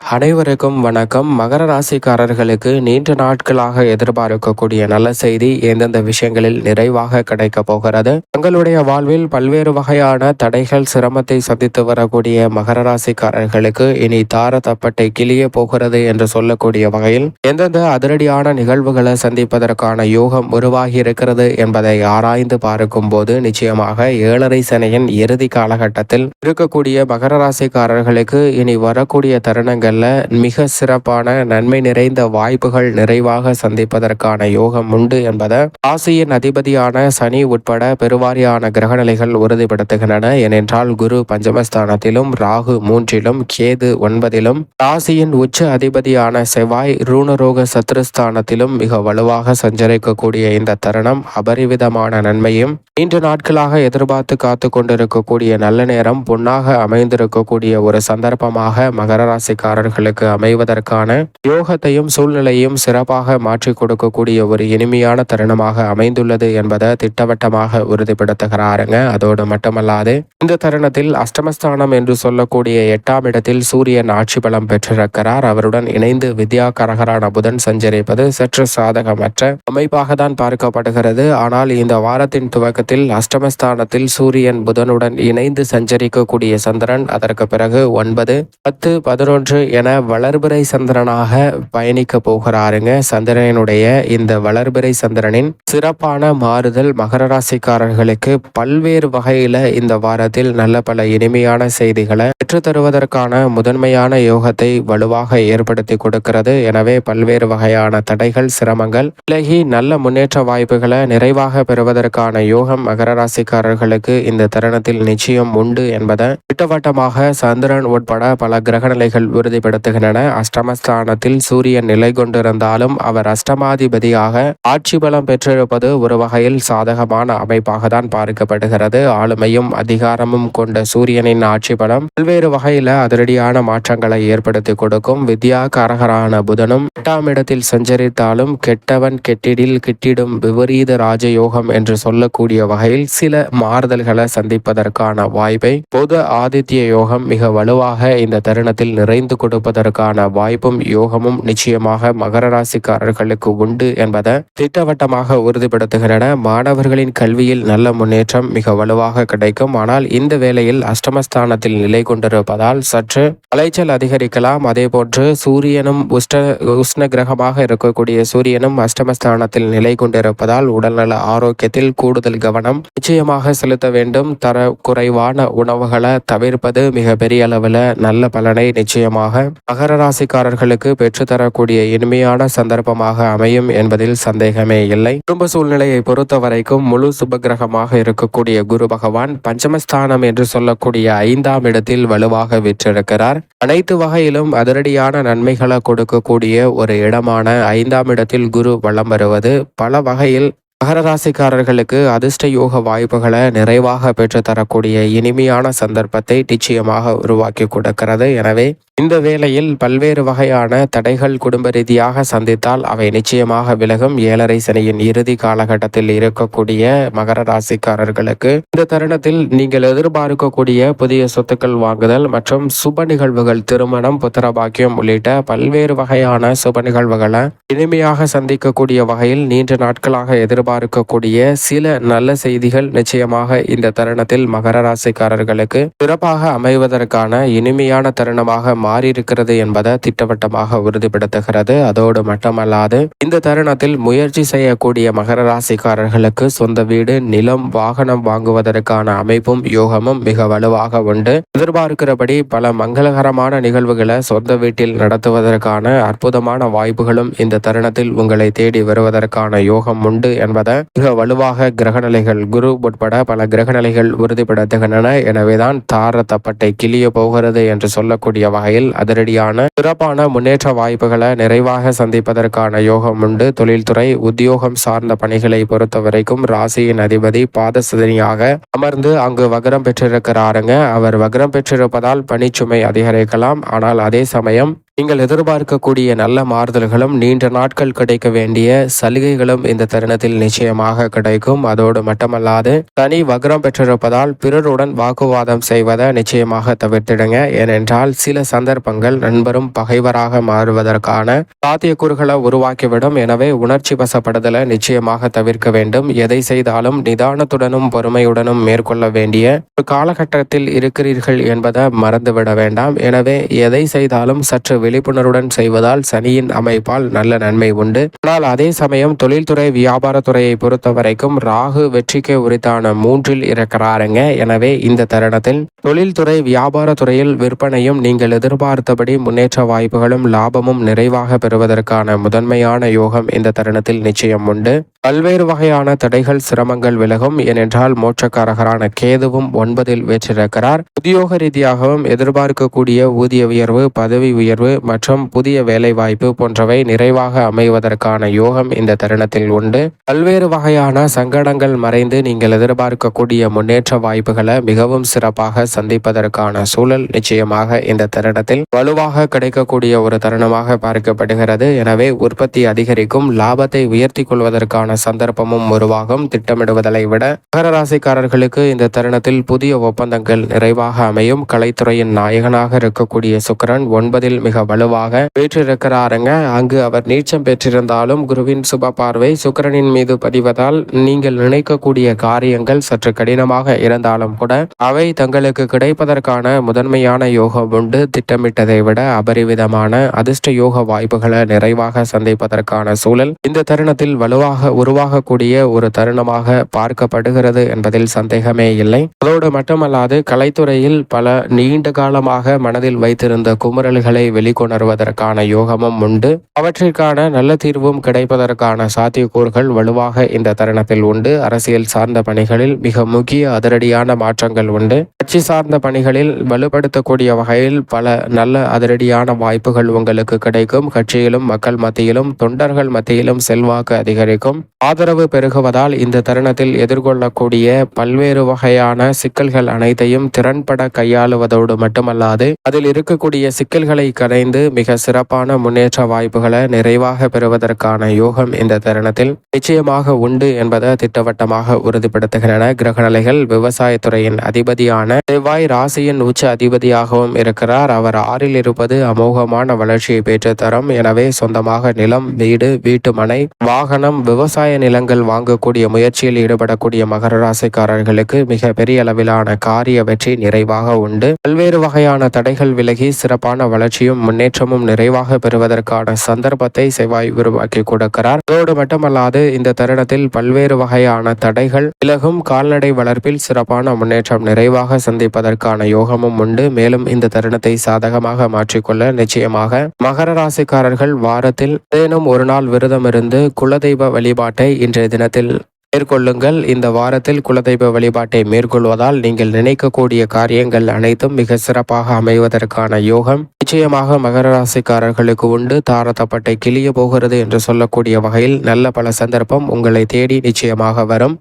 அனைவருக்கும் வணக்கம். மகர ராசிக்காரர்களுக்கு நீண்ட நாட்களாக எதிர்பார்க்கக்கூடிய நல்ல செய்தி எந்தெந்த விஷயங்களில் நிறைவாக கிடைக்க போகிறது? தங்களுடைய வாழ்வில் பல்வேறு வகையான தடைகள் சிரமத்தை சந்தித்து வரக்கூடிய மகர ராசிக்காரர்களுக்கு இனி தார தப்பட்டை கிளிய போகிறது என்று சொல்லக்கூடிய வகையில் எந்தெந்த அதிரடியான நிகழ்வுகளை சந்திப்பதற்கான யோகம் உருவாகி இருக்கிறது என்பதை ஆராய்ந்து பார்க்கும் போது நிச்சயமாக ஏழரை சனையின் இறுதி காலகட்டத்தில் இருக்கக்கூடிய மகர ராசிக்காரர்களுக்கு இனி வரக்கூடிய தருணங்கள் காலங்களில் மிக சிறப்பான நன்மை நிறைந்த வாய்ப்புகள் நிறைவாக சந்திப்பதற்கான யோகம் உண்டு என்பதை ராசியின் அதிபதியான சனி உட்பட பெருவாரியான கிரகநிலைகள் உறுதிப்படுத்துகின்றன. ஏனென்றால் குரு பஞ்சமஸ்தானத்திலும் ராகு மூன்றிலும் கேது ஒன்பதிலும் ராசியின் உச்ச அதிபதியான செவ்வாய் ரூணரோக சத்ருஸ்தானத்திலும் மிக வலுவாக சஞ்சரிக்கக்கூடிய இந்த தருணம் அபரிவிதமான நன்மையும் இன்று நாட்களாக எதிர்பார்த்து காத்து கொண்டிருக்கக்கூடிய நல்ல நேரம் பொன்னாக அமைந்திருக்கக்கூடிய ஒரு சந்தர்ப்பமாக மகர ராசிக்கார ராசிக்காரர்களுக்கு அமைவதற்கான யோகத்தையும் சூழ்நிலையும் சிறப்பாக மாற்றிக் கொடுக்கக்கூடிய ஒரு இனிமையான தருணமாக அமைந்துள்ளது என்பதை திட்டவட்டமாக உறுதிப்படுத்துகிறாருங்க. அதோடு மட்டுமல்லாது இந்த தருணத்தில் அஷ்டமஸ்தானம் என்று சொல்லக்கூடிய எட்டாம் இடத்தில் சூரியன் ஆட்சி பலம் பெற்றிருக்கிறார். அவருடன் இணைந்து வித்யா கரகரான புதன் சஞ்சரிப்பது சற்று சாதகமற்ற அமைப்பாக தான் பார்க்கப்படுகிறது. ஆனால் இந்த வாரத்தின் துவக்கத்தில் அஷ்டமஸ்தானத்தில் சூரியன் புதனுடன் இணைந்து சஞ்சரிக்கக்கூடிய சந்திரன் அதற்கு பிறகு ஒன்பது பத்து பதினொன்று என வளர்பிறை சந்திரனாக பயணிக்க போகிறாருங்க. சந்திரனுடைய இந்த வளர்பிறை சந்திரனின் சிறப்பான மாறுதல் மகர ராசிக்காரர்களுக்கு பல்வேறு வகையில இந்த வாரத்தில் நல்ல பல இனிமையான செய்திகளை பெற்று தருவதற்கான முதன்மையான யோகத்தை வலுவாக ஏற்படுத்தி கொடுக்கிறது. எனவே பல்வேறு வகையான தடைகள் சிரமங்கள் விலகி நல்ல முன்னேற்ற வாய்ப்புகளை நிறைவாக பெறுவதற்கான யோகம் மகர ராசிக்காரர்களுக்கு இந்த தருணத்தில் நிச்சயம் உண்டு என்பதை திட்டவட்டமாக சந்திரன் உட்பட பல கிரகநிலைகள் உறுதிப்படுத்துகின்றன அஷ்டமஸ்தானத்தில் சூரியன் நிலை கொண்டிருந்தாலும் அவர் அஷ்டமாதிபதியாக ஆட்சி பலம் பெற்றிருப்பது ஒரு வகையில் சாதகமான அமைப்பாக தான் பார்க்கப்படுகிறது. ஆளுமையும் அதிகாரமும் கொண்ட சூரியனின் ஆட்சி பலம் பல்வேறு வகையில அதிரடியான மாற்றங்களை ஏற்படுத்தி கொடுக்கும். வித்யா காரகரான புதனும் எட்டாம் இடத்தில் சஞ்சரித்தாலும் கெட்டவன் கெட்டிடில் கிட்டிடும் விபரீத ராஜயோகம் என்று சொல்லக்கூடிய வகையில் சில மாறுதல்களை சந்திப்பதற்கான வாய்ப்பை பொது ஆதித்ய யோகம் மிக வலுவாக இந்த தருணத்தில் நிறைந்து கொடுப்பதற்கான வாய்ப்பும் யோகமும் நிச்சயமாக மகர ராசிக்காரர்களுக்கு உண்டு என்பதை திட்டவட்டமாக உறுதிப்படுத்துகின்றன. மாணவர்களின் கல்வியில் நல்ல முன்னேற்றம் மிக வலுவாக கிடைக்கும். ஆனால் இந்த வேளையில் அஷ்டமஸ்தானத்தில் நிலை கொண்டிருப்பதால் சற்று அலைச்சல் அதிகரிக்கலாம். அதே போன்று சூரியனும் உஷ்ட உஷ்ண கிரகமாக இருக்கக்கூடிய சூரியனும் அஷ்டமஸ்தானத்தில் நிலை கொண்டிருப்பதால் உடல்நல ஆரோக்கியத்தில் கூடுதல் கவனம் நிச்சயமாக செலுத்த வேண்டும். தர குறைவான உணவுகளை தவிர்ப்பது மிக பெரிய அளவில் நல்ல பலனை நிச்சயமாக மகர ராசிக்காரர்களுக்கு பெற்றுத்தரக்கூடிய இனிமையான சந்தர்ப்பமாக அமையும் என்பதில் சந்தேகமே இல்லை. குடும்ப சூழ்நிலையை பொறுத்த வரைக்கும் முழு சுபகிரகமாக இருக்கக்கூடிய குரு பகவான் பஞ்சமஸ்தானம் என்று சொல்லக்கூடிய ஐந்தாம் இடத்தில் வலுவாக விற்றிருக்கிறார். அனைத்து வகையிலும் அதிரடியான நன்மைகளை கொடுக்கக்கூடிய ஒரு இடமான ஐந்தாம் இடத்தில் குரு வலம் வருவது பல வகையில் மகர ராசிக்காரர்களுக்கு அதிர்ஷ்ட யோக வாய்ப்புகளை நிறைவாக பெற்று தரக்கூடிய இனிமையான சந்தர்ப்பத்தை நிச்சயமாக உருவாக்கி கொடுக்கிறது. எனவே இந்த வேளையில் பல்வேறு வகையான தடைகள் குடும்ப ரீதியாக சந்தித்தால் அவை நிச்சயமாக விலகும். ஏழரை சனியின் இறுதி காலகட்டத்தில் இருக்கக்கூடிய மகர ராசிக்காரர்களுக்கு இந்த தருணத்தில் நீங்கள் எதிர்பார்க்கக்கூடிய புதிய சொத்துக்கள் வாங்குதல் மற்றும் சுப நிகழ்வுகள் திருமணம் புத்திரபாக்கியம் உள்ளிட்ட பல்வேறு வகையான சுப நிகழ்வுகளை இனிமையாக சந்திக்கக்கூடிய வகையில் நீண்ட நாட்களாக எதிர்பார்க்கக்கூடிய சில நல்ல செய்திகள் நிச்சயமாக இந்த தருணத்தில் மகர ராசிக்காரர்களுக்கு சிறப்பாக அமைவதற்கான இனிமையான தருணமாக மாறியிருக்கிறது என்பதை திட்டவட்டமாக உறுதிப்படுத்துகிறது. அதோடு மட்டுமல்லாது இந்த தருணத்தில் முயற்சி செய்யக்கூடிய மகர ராசிக்காரர்களுக்கு சொந்த வீடு நிலம் வாகனம் வாங்குவதற்கான அமைப்பும் யோகமும் மிக வலுவாக உண்டு. எதிர்பார்க்கிறபடி பல மங்களகரமான நிகழ்வுகளை சொந்த வீட்டில் நடத்துவதற்கான அற்புதமான வாய்ப்புகளும் இந்த தருணத்தில் உங்களை தேடி வருவதற்கான யோகம் உண்டு என்பதை மிக வலுவாக கிரகநிலைகள் குரு உட்பட பல கிரகநிலைகள் உறுதிப்படுத்துகின்றன. எனவேதான் தார தப்பட்டை கிளிய போகிறது என்று சொல்லக்கூடிய வகையில் அதிரடியான சிறப்பான முன்னேற்ற வாய்ப்புகளை நிறைவாக சந்திப்பதற்கான யோகம் உண்டு. தொழில்துறை உத்தியோகம் சார்ந்த பணிகளை பொறுத்த வரைக்கும் ராசியின் அதிபதி பாதசதனியாக அமர்ந்து அங்கு வக்ரம் பெற்றிருக்கிறாருங்க. அவர் வக்ரம் பெற்றிருப்பதால் பணிச்சுமை அதிகரிக்கலாம். ஆனால் அதே சமயம் நீங்கள் எதிர்பார்க்கக்கூடிய நல்ல மாறுதல்களும் நீண்ட நாட்கள் கிடைக்க வேண்டிய சலுகைகளும் இந்த தருணத்தில் நிச்சயமாக கிடைக்கும். அதோடு மட்டுமல்லாது தனி வக்ரம் பெற்றிருப்பதால் பிறருடன் வாக்குவாதம் செய்வதை நிச்சயமாக தவிர்த்திடுங்க. ஏனென்றால் சில சந்தர்ப்பங்கள் நண்பரும் பகைவராக மாறுவதற்கான சாத்தியக்கூறுகளை உருவாக்கிவிடும். எனவே உணர்ச்சி வசப்படுதலை நிச்சயமாக தவிர்க்க வேண்டும். எதை செய்தாலும் நிதானத்துடனும் பொறுமையுடனும் மேற்கொள்ள வேண்டிய ஒரு காலகட்டத்தில் இருக்கிறீர்கள் என்பதை மறந்துவிட வேண்டாம். எனவே எதை செய்தாலும் சற்று விழிப்புணர்வுடன் செய்வதால் சனியின் அமைப்பால் நல்ல நன்மை உண்டு. ஆனால் அதே சமயம் தொழில்துறை வியாபாரத்துறையை பொறுத்த வரைக்கும் ராகு வெற்றிக்கு உரித்தான மூன்றில் இருக்கிறாருங்க எனவே இந்த தருணத்தில் தொழில்துறை வியாபாரத்துறையில் விற்பனையும் நீங்கள் எதிர்பார்த்தபடி முன்னேற்ற வாய்ப்புகளும் லாபமும் நிறைவாக பெறுவதற்கான முதன்மையான யோகம் இந்த தருணத்தில் நிச்சயம் உண்டு. பல்வேறு வகையான தடைகள் சிரமங்கள் விலகும். ஏனென்றால் மோட்சக்காரகரான கேதுவும் ஒன்பதில் வெற்றிருக்கிறார். உத்தியோக ரீதியாகவும் எதிர்பார்க்கக்கூடிய ஊதிய உயர்வு பதவி உயர்வு மற்றும் புதிய வேலைவாய்ப்பு போன்றவை நிறைவாக அமைவதற்கான யோகம் இந்த தருணத்தில் உண்டு. பல்வேறு வகையான சங்கடங்கள் மறைந்து நீங்கள் எதிர்பார்க்கக்கூடிய முன்னேற்ற வாய்ப்புகளை மிகவும் சிறப்பாக சந்திப்பதற்கான சூழல் நிச்சயமாக இந்த தருணத்தில் வலுவாக கிடைக்கக்கூடிய ஒரு தருணமாக பார்க்கப்படுகிறது. எனவே உற்பத்தி அதிகரிக்கும் லாபத்தை உயர்த்தி கொள்வதற்கான சந்தர்ப்பமும் உருவாகும். திட்டமிடுவதை விட மகர ராசிக்காரர்களுக்கு இந்த தருணத்தில் புதிய ஒப்பந்தங்கள் நிறைவாக அமையும். கலைத்துறையின் நாயகனாக இருக்கக்கூடிய சுக்கிரன் ஒன்பதில் மிக வலுவாக பெற்றிருக்கிறாருங்க. அங்கு அவர் நீச்சம் பெற்றிருந்தாலும் குருவின் சுப பார்வை சுக்கிரனின் மீது பதிவதால் நீங்கள் நினைக்கக்கூடிய காரியங்கள் சற்று கடினமாக இருந்தாலும் கூட அவை தங்களுக்கு கிடைப்பதற்கான முதன்மையான யோகம் உண்டு. திட்டமிட்டதை விட அபரிவிதமான அதிர்ஷ்ட யோக வாய்ப்புகளை நிறைவாக சந்திப்பதற்கான சூழல் இந்த தருணத்தில் வலுவாக உருவாகக்கூடிய ஒரு தருணமாக பார்க்கப்படுகிறது என்பதில் சந்தேகமே இல்லை. அதோடு மட்டுமல்லாது கலைத்துறையில் பல நீண்ட காலமாக மனதில் வைத்திருந்த குமுறல்களை வெளிக்கொணர்வதற்கான யோகமும் உண்டு. அவற்றிற்கான நல்ல தீர்வும் கிடைப்பதற்கான சாத்தியக்கூறுகள் வலுவாக இந்த தருணத்தில் உண்டு. அரசியல் சார்ந்த பணிகளில் மிக முக்கிய அதிரடியான மாற்றங்கள் உண்டு. கட்சி சார்ந்த பணிகளில் வலுப்படுத்தக்கூடிய வகையில் பல நல்ல அதிரடியான வாய்ப்புகள் உங்களுக்கு கிடைக்கும். கட்சியிலும் மக்கள் மத்தியிலும் தொண்டர்கள் மத்தியிலும் செல்வாக்கு அதிகரிக்கும். ஆதரவு பெருகுவதால் இந்த தருணத்தில் எதிர்கொள்ளக்கூடிய பல்வேறு வகையான சிக்கல்கள் அனைத்தையும் திறன்பட கையாளுவதோடு மட்டுமல்லாது அதில் இருக்கக்கூடிய சிக்கல்களை கரைந்து மிக சிறப்பான முன்னேற்ற வாய்ப்புகளை நிறைவாக பெறுவதற்கான யோகம் இந்த தருணத்தில் நிச்சயமாக உண்டு என்பதை திட்டவட்டமாக உறுதிப்படுத்துகின்றன. கிரகநிலைகள் விவசாயத்துறையின் அதிபதியான செவ்வாய் ராசியின் உச்ச அதிபதியாகவும் இருக்கிறார். அவர் ஆறில் இருப்பது அமோகமான வளர்ச்சியை பெற்றுத்தரும் எனவே சொந்தமாக நிலம் வீடு வீட்டு மனை வாகனம் விவசாய நிலங்கள் வாங்கக்கூடிய முயற்சியில் ஈடுபடக்கூடிய மகர ராசிக்காரர்களுக்கு மிக பெரிய அளவிலான காரிய வெற்றி நிறைவாக உண்டு. பல்வேறு வகையான தடைகள் விலகி சிறப்பான வளர்ச்சியும் முன்னேற்றமும் நிறைவாக பெறுவதற்கான சந்தர்ப்பத்தை செவ்வாய் உருவாக்கி கொடுக்கிறார். அதோடு மட்டுமல்லாது இந்த தருணத்தில் பல்வேறு வகையான தடைகள் விலகும் கால்நடை வளர்ப்பில் சிறப்பான முன்னேற்றம் நிறைவாக சந்திப்பதற்கான யோகமும் உண்டு. மேலும் இந்த தருணத்தை சாதகமாக மாற்றிக்கொள்ள நிச்சயமாக மகர ராசிக்காரர்கள் வாரத்தில் ஏனும் ஒரு நாள் விரதம் இருந்து குலதெய்வ வழிபாடு வழிபாட்டை இன்றைய தினத்தில் மேற்கொள்ளுங்கள். இந்த வாரத்தில் குலதெய்வ வழிபாட்டை மேற்கொள்வதால் நீங்கள் நினைக்கக்கூடிய காரியங்கள் அனைத்தும் மிக சிறப்பாக அமைவதற்கான யோகம் நிச்சயமாக மகர ராசிக்காரர்களுக்கு உண்டு. தாரத்தப்பட்டை கிளிய போகிறது என்று சொல்லக்கூடிய வகையில் நல்ல பல சந்தர்ப்பம் உங்களை தேடி நிச்சயமாக வரும்.